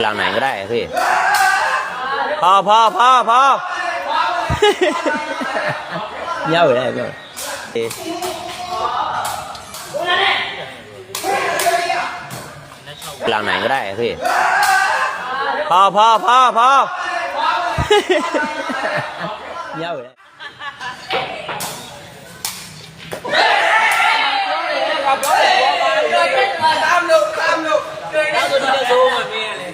หลังไหนก็ได้พี่พอพอพอพอเย้าได้เย้าหลังไหนก็ได้พี่พอพอพอพอเย้าได้ตามลูกตามลูกเดิได้ตัวขึ้น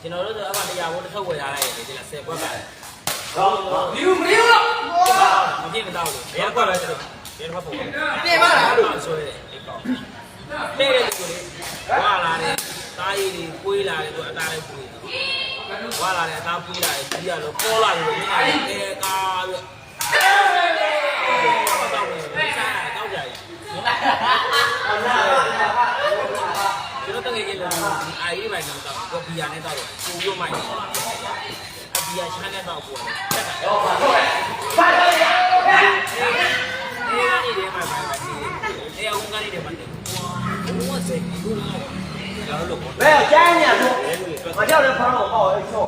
ကျွန်တော်တို့ဆိုအမှတရားဘုံတစ်ထုပ်ဝယ်ထားလိုက်ရတယ်ဒီလား10ဘွက်ပါဒီလိုမရဘူးမပြည့်မတော့ဘူးဘယ်ဘွက်ပဲဆိုဘယ်ဘွက်ပုံပြင်ပါလားဆိုရဲဒီကောတဲ့တဲ့လူတွေဝါလာတယ်တားရည်တွေကွေးလာတယ်သူအသားတွေကွေးဝါလာတယ်အသားပွေးလာတယ်ကြီးရလို့ပေါ်လာတယ်မင်းကလည်းအဲကားပြီးတော့တယ်စားတော့ကြရည် ကျွန်တော်တကယ်ကြီးလာအာရီမိုင်တော့ကော်ပီယာနဲ့တော့ပူလို့မိုက်အပီယာချမ်းနဲ့တော့ပူတယ်ဟုတ်ပါဟုတ်ပါပါပါဒီကနေဒီမှာပါပါဒီအုံကနေဒီမှာတယ်ဘုံကစေဘူးလားဘယ်ကျမ်းညာလို့မကြောက်တဲ့ဖောင်းတော့ဟောအဲ့ချော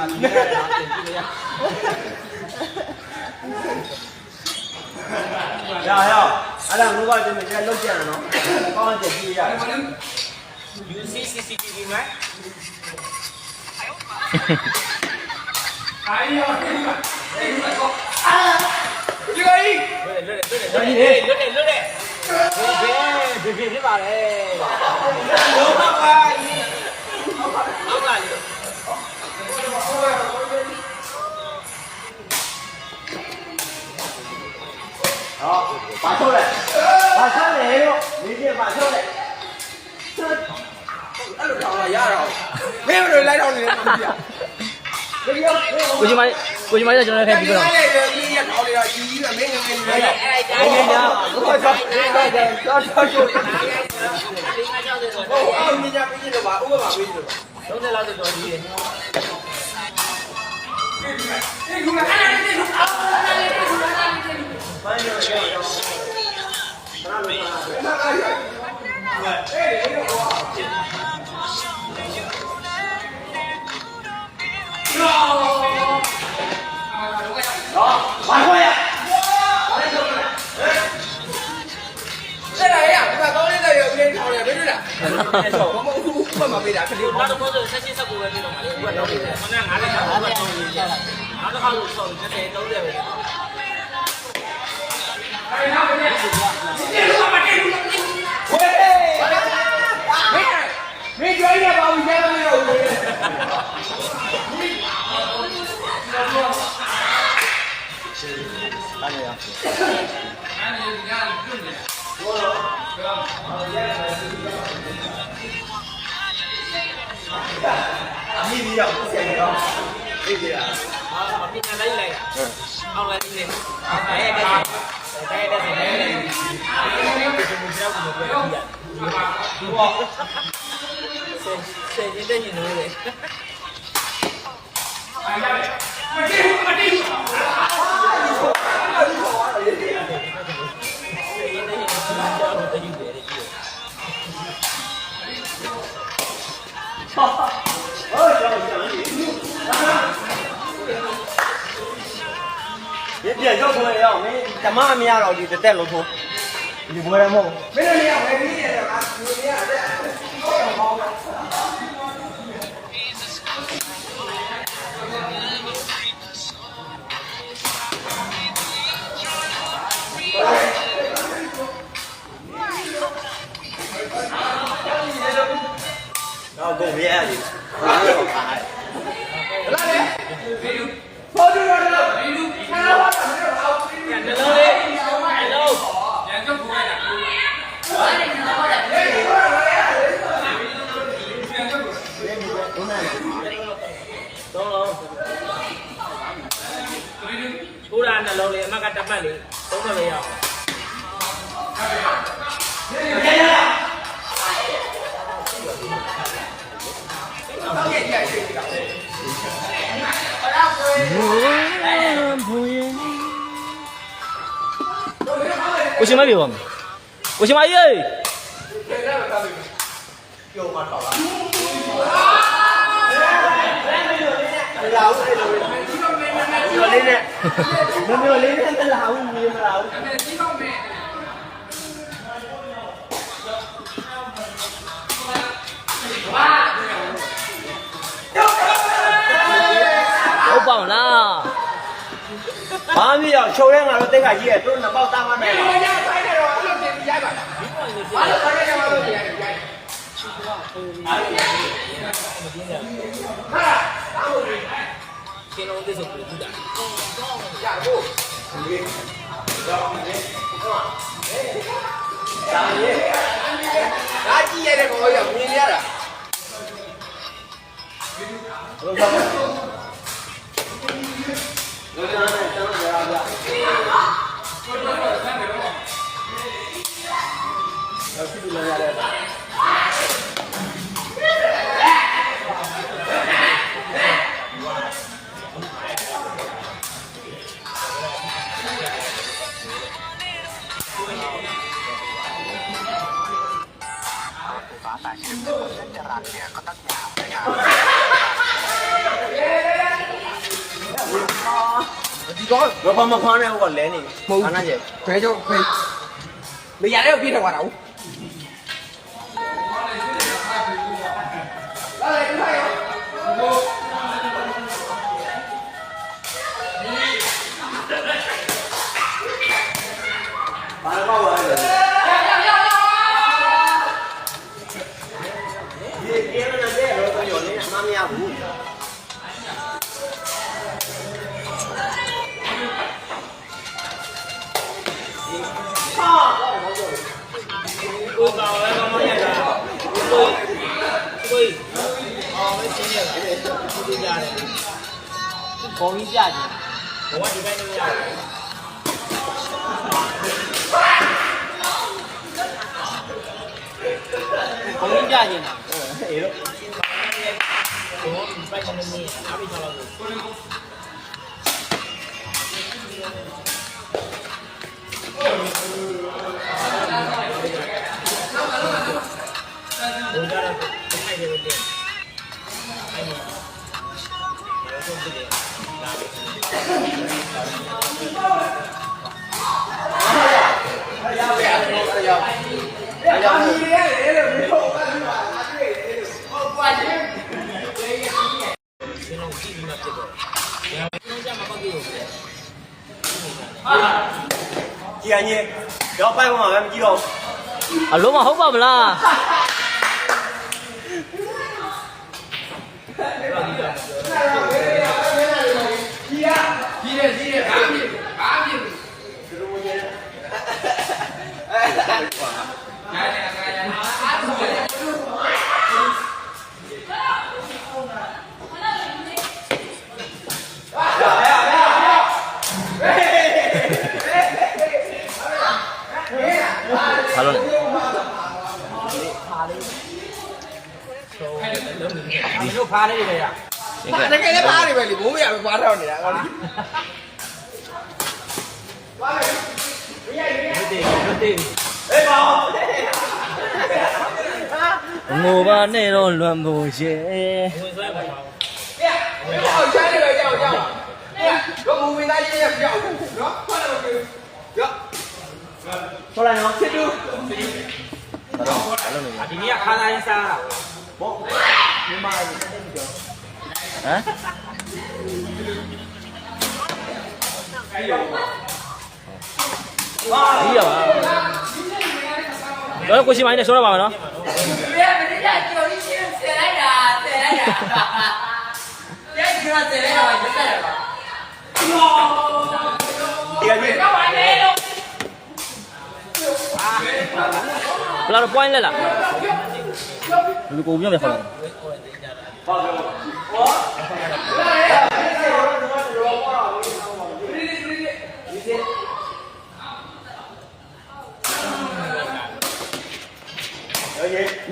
လားဒီနေ့လားတင်ပြရရရအဲ့ဒါငိုးကတင်မယ်ကျန်လောက်ကြရနော်ကောင်းတယ်ကြည့်ရ you see CCTV မှာ Ahí va, ahí va, ahí va. ¡Ah! ¡Llega ahí! ¡Lore, lore, lore! ¡Lore, lore! ¡Bebé, bebé, bebé, vale! ¡No, papá! ¡No, papá! ¡No, papá! 好，把来，把手来，把。没有来你。我 ခွာရဆက်လာ တို့လားအဲ့တော့မမဘူးဘက်မှာပေးတာခလေးနောက်တစ်ခါဆိုဆက်ချင်းဆက်ကိုပဲပြတော့မှာလေဘယ်တော့လဲခဏငါးလက်ခါတော့တော့ရရနောက်တစ်ခါဆိုဆောင်း30 30ပဲဝေးမင်းမင်းကြွေးရပါဦးကျန်မလို့လေမြည်ပြီးတော့ဆယ်တော့ဒီကြီး นี่ดีอะเสียงก็นี่ดีอะพี่นาได้เลยเอาเลยนี่เอาไปได้ได้ได้ได้ได้เสียงได้ยินเลยมาดิมาดิ င့်ရအောင်မင်းဓမ္မမရတော့ဒီတက်တက်လို့ထိုးဒီဘွယ်ရမဟုတ်မင်းတို့နေရဝေးပြီးရတယ်ကဒီနေရတယ် 我去买耶！我饱了。妈咪呀，秋天俺们等下夜，都能包大碗面了。 ဟုတ်ပါမလားဘာမပြောချုံရဲငါတို့တိတ်ခါကြီးရဲ့တို့နှစ်ပေါက်တာမနိုင်ဘူးဘာလို့ခိုင်းတယ်တော့အဲ့လိုတင်ရိုက်ပါလားဘာလို့ခိုင်းတယ်ဘာလို့တင်ရိုက်ရိုက်ရှင်လုံးသစ္စာကိုကြည့်တာရဖို့ဒါကြီးဒါကြည့်ရတဲ့ကောင်ကြီးကမြင်ရတာလို့ပါလို့နာနဲ့တန်းရပါဗျာတော့ မဖားနဲ့ဟိုကလဲနေခဏကျ ဘဲကြောင့်ဖေးမရတဲ့ပြည့်တော့တာဟုတ်လာလေခိုင်းရော ဘာတော့ပါလဲ ผมว่าอยู่ได้ยาวผมยิ่งยากอยู่นะ ကြောင်းကြီးရဲ့လေလို့ပြောပါလို့ပါအတွေ့တယ်ဟုတ်ပါချင်းဒီလိုကြည့်ပြီးမှဖြစ်တော့။ညာလုံးကြမှာမသိဘူး။ကြည်ရညင်တော့ပိုက်မှာပဲမကြည့်တော့အလုံးမဟုတ်ပါမလား 你？对。ငိုပါနဲ့တော့လွန်ဖို့ရဲ့။ဝင်ဆွဲပါတော့။ကြောက်ချမ်းနေပဲကြောက်ကြောက်။တော့မူမင်းသားကြီးရဲ့ကြောက်နော်ဖားတော့ပြောရောဆိုလိုက်နော်စစ်တူ။ဒီနေ့ကခါတိုင်းစားတာဘောဒီမှာ။ဟမ်။ဟာကြီးရပါ။တော့ကိုရှိမိုင်းနဲ့ဆိုရပါမယ်နော် 들어왔어요. 왜 나와 있는 거야? Là được point lên à? Đừng có uống nhau mày khỏi.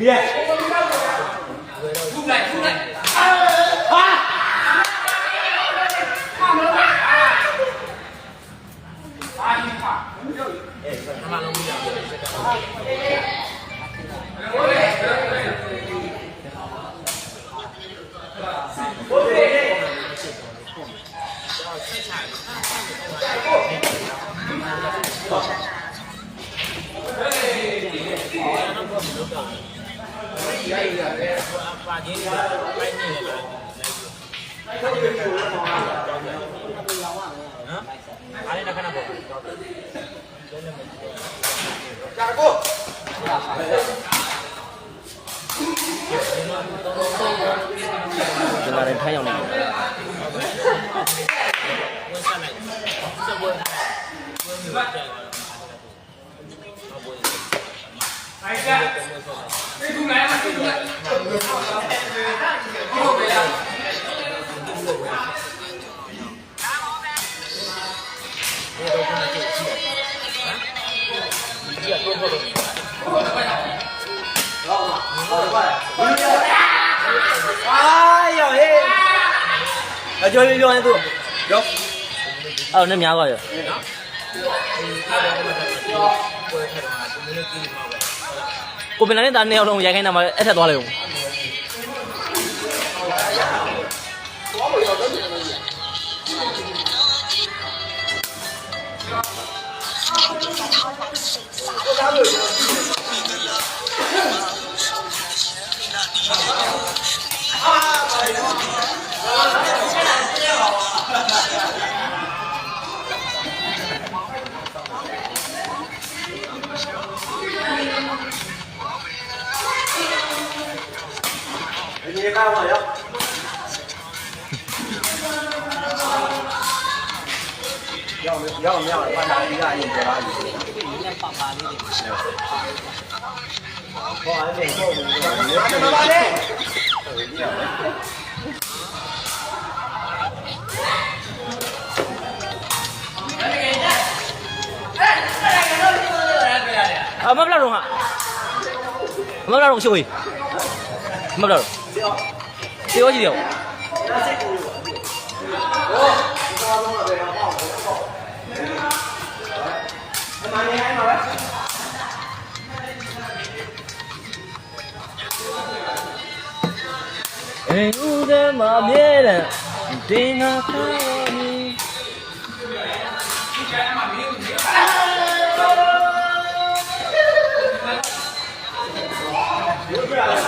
Yeah. Cung này, cung này. 你你拍腻了，来一次。嗯，阿里那看到不？加固。就那里太阳了。来一个。退出来，退出来！好，别打你！好，别打！别多！那叫叫你， ကိုပင်လာနဲ့တာနှစ်ယောက်လုံးရိုက်ခိုင်းတာမှအဲ့ထက်သွားလိုက်ဦးဒီကောင်းပါရောရောက်ရောက်မြောက်ပါလာဒီကအရင် cao rồi không? Yo, yo, yo, bạn nào đi ra nhìn thấy bạn gì? Có ai để không? Các bạn đi. À, mấp lao đúng hả? Mấp lao đúng chui. Mấp lao đúng. 这个就丢。哎，我的妈别的，别拿他。Yeah.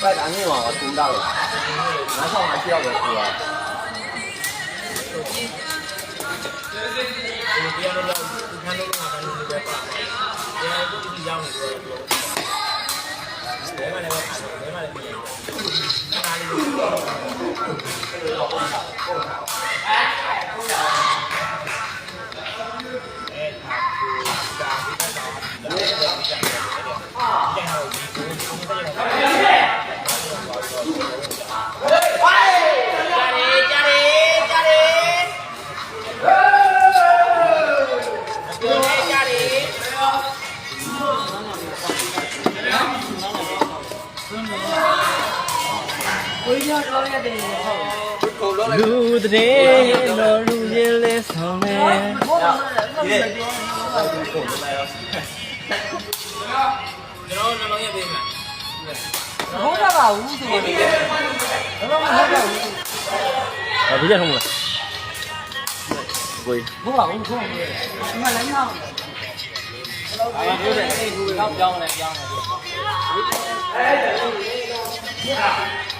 拜大神嘛，我听到的。南昌还需要的是吧？今天都叫，今天都， လူတဲ့တော်လူရင်လဲဆောင်နေကျွန်တော်နှလုံးရဲ့ပေးမှာဟုတ်တာပါဘူးဆိုရင်တော့မဟုတ်ပါဘူးအဘိကြထုံးမလားကိုကြီးဟုတ်ပါဘူးဟုတ်တယ်ဒီမှာလည်းမဟုတ်ဘူးအဲ့ဒါပြောတယ်အဲ့ဒီတော့ပြောင်းလဲပြောင်းလဲအာဖြစ်အာဖြစ်အာဖြစ်လုံးလုံးရကိုလုံးလုံးပေးပါဘိုးမျိုးလည်းဟဲ့ချူမှာခေါင်းလာ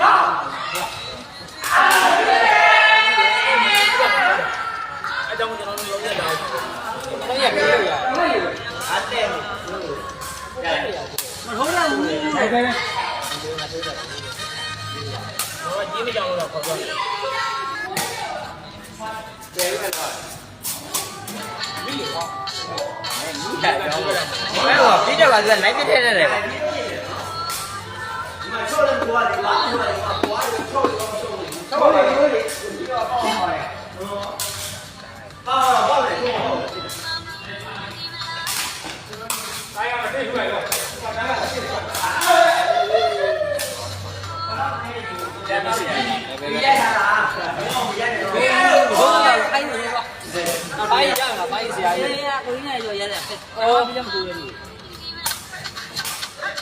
gần lấy cái thế này này Bây giờ là bây giờ. Bây giờ là bây giờ. Bây giờ là bây giờ.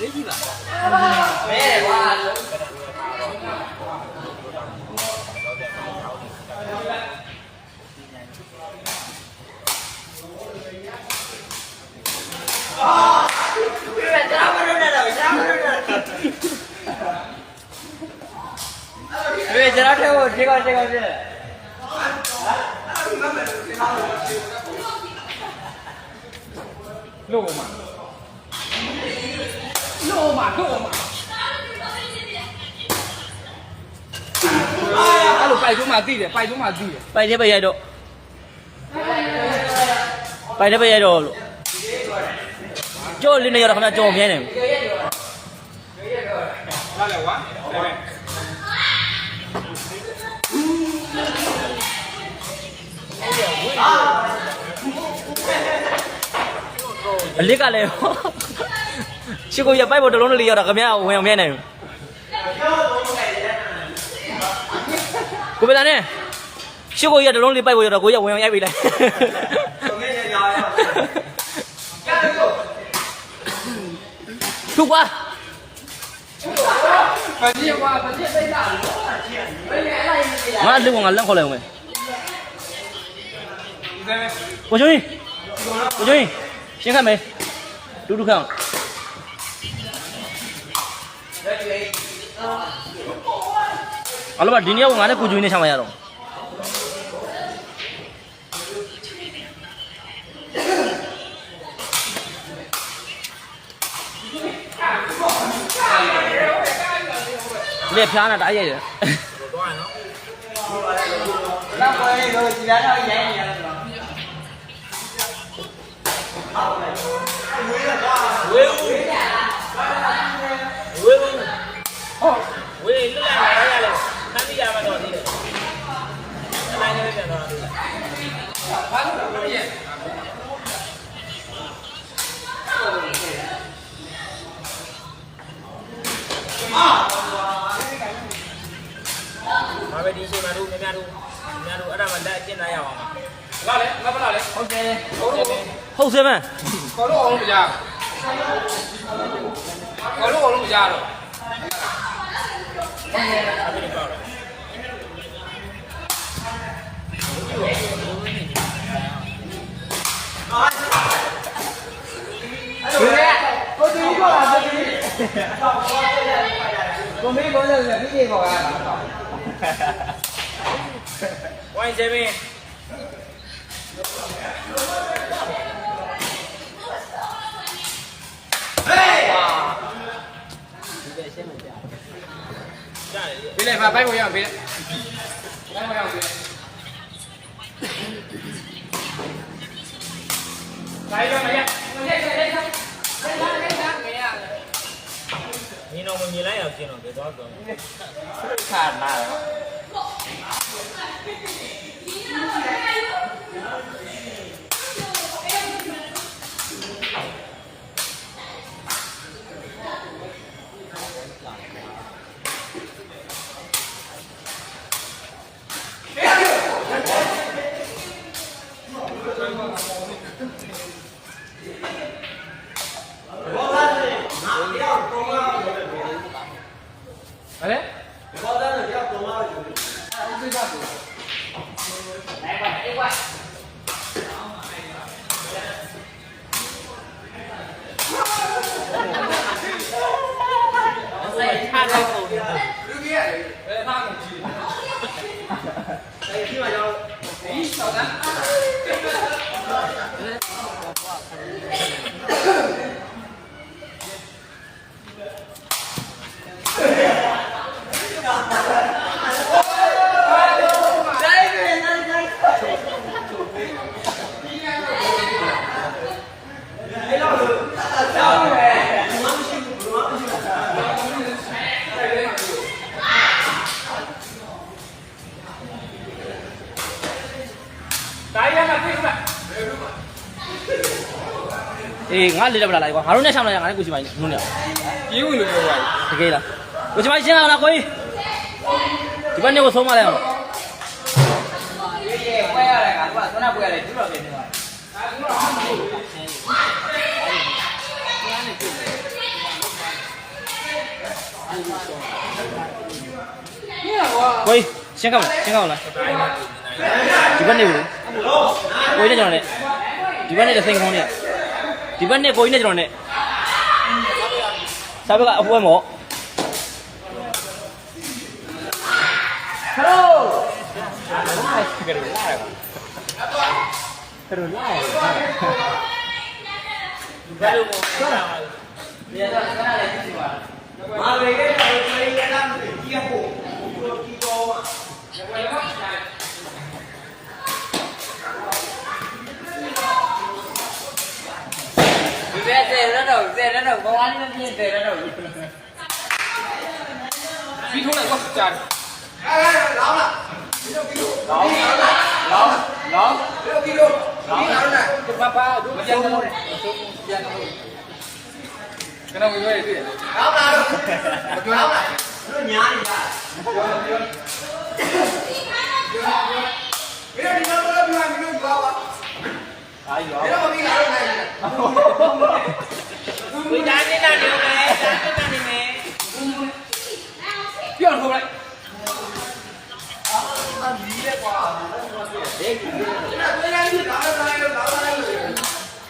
얘기나. 왜? 와. 왜 제가 비가 제가 제가 လို့မာရီဘာဆဲမဲဘာသာဦးတယ်ဘေးကျွန်တော်ထဲကိုထေကောထေကောပြည့်လို့မှာလို့မှာလို့မှာအဲ့လိုပိုက်ထုံးမှသိတယ်ပိုက်ထုံးမှသိတယ်ပိုက်တဲ့ပဲရိုက်တော့ပိုက်တဲ့ပဲရိုက်တော့လို့ကြောလေးနေရတော့ခဏကြောမြဲနေလာလေဝါဒါပဲအလစ်ကလည်း ရှိကိုရပိုက်ဖို့တလုံးလေးရောက်တာခမရဝင်အောင်မြဲနေကိုပလာနဲ့ရှိကိုရတလုံးလေးပိုက်ဖို့ရောက်တော့ကိုရဝင်အောင်ရိုက်ပြီလေသူကွာဘာကြီးကွာဘာကြီးသိတာငါလူကငါလန့်ခေါ်လိုက်အောင်မယ်ဒီစဲကိုကျွင်းကိုကျွင်းရှင်းခတ်မယ်တူတူခန့် အလောပါဒီနေ့ကငါနဲ့ကိုကျွင်းနဲ့ချမ်းမရတော့လက်ဖျားနဲ့တားရိုက်တယ်တော့နော်နောက်ပေါ်လေးတော့ဒီလားတော့ရိုင်းနေရတယ်ဝေး Mabe di sini baru, ini baru, ini baru ada benda kita ya orang. Lale, nggak pernah lale. Oke. Hậu xem này. Có lúc ông bị già. Có lúc ông bị già rồi. Gomez có giờ là cái gì bỏ à? Quay Jamie. Bên này vào bay của nhau bên. Bay của nhau bên. Bay cho mày nhá. တော်မမြင်လိုက်အောင်ကျင်းတော့ဘယ်သွားတော့ခါနာတော့ Yeah. လေးတက်ပလာလိုက်ကွာငါတို့နဲ့ရှောင်းလိုက်ရငါနဲ့ကိုချီမိုင်းနုံးနေပြေးဝင်လို့ပြောပါတကယ်လားကိုချီမိုင်းရှင်းအောင်လားကိုကြီးဒီဘက်နေကိုဆုံးမလိုက်အောင်ရေးရေးပွဲရတယ်ကသူကသွန်းပွဲရတယ်ကျူတော့ပြင်နေပါကိုကြီးရှင်းကောက်လားရှင်းကောက်လားဒီဘက်နေဘူးကိုကြီးနဲ့ကျွန်တော်နဲ့ဒီဘက်နေတဲ့စိန်ခေါင်းနဲ့ ဒီဘက်နဲ့ကိုကြီးနဲ့ကျွန်တော်နဲ့စားဘက်ကအပွဲမော့ ဘယ်လိုလဲ ဒီတော့ခဏလေးကြည့်ပါ မာလေကတော်တော်လေးလာမယ်ကြီးရဖို့ဒီတော့ ဒီ တော့တဲ့ရတော့ဘောဝါလေးမပြည့်တဲ့ရတော့ပြီးထိုးလိုက်ကွာကြာတယ်အဲလောင်းလားဒီလိုဒီလိုလောင်းလောင်းလောင်းဒီလိုဒီလိုဒီလောင်းလားဘာဘာတို့မပြန်တော့ပြန်တော့ကျွန်တော်ဝင်ရွေးတွေ့တယ်လောင်းလားမပြောလားတို့ညာနေကြဘယ်လိုဒီလိုတော့ပြောမလို့ပြောပါအာရောဘယ်လိုမပြီးလာတော့နိုင် Ui, dání là điều mẹ, dání là điều mẹ. Biết không đấy?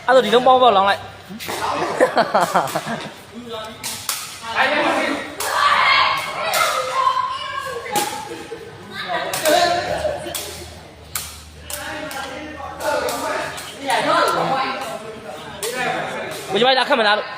À rồi thì nó bao vào lòng lại. bây मुझे भाई रखा मना nào?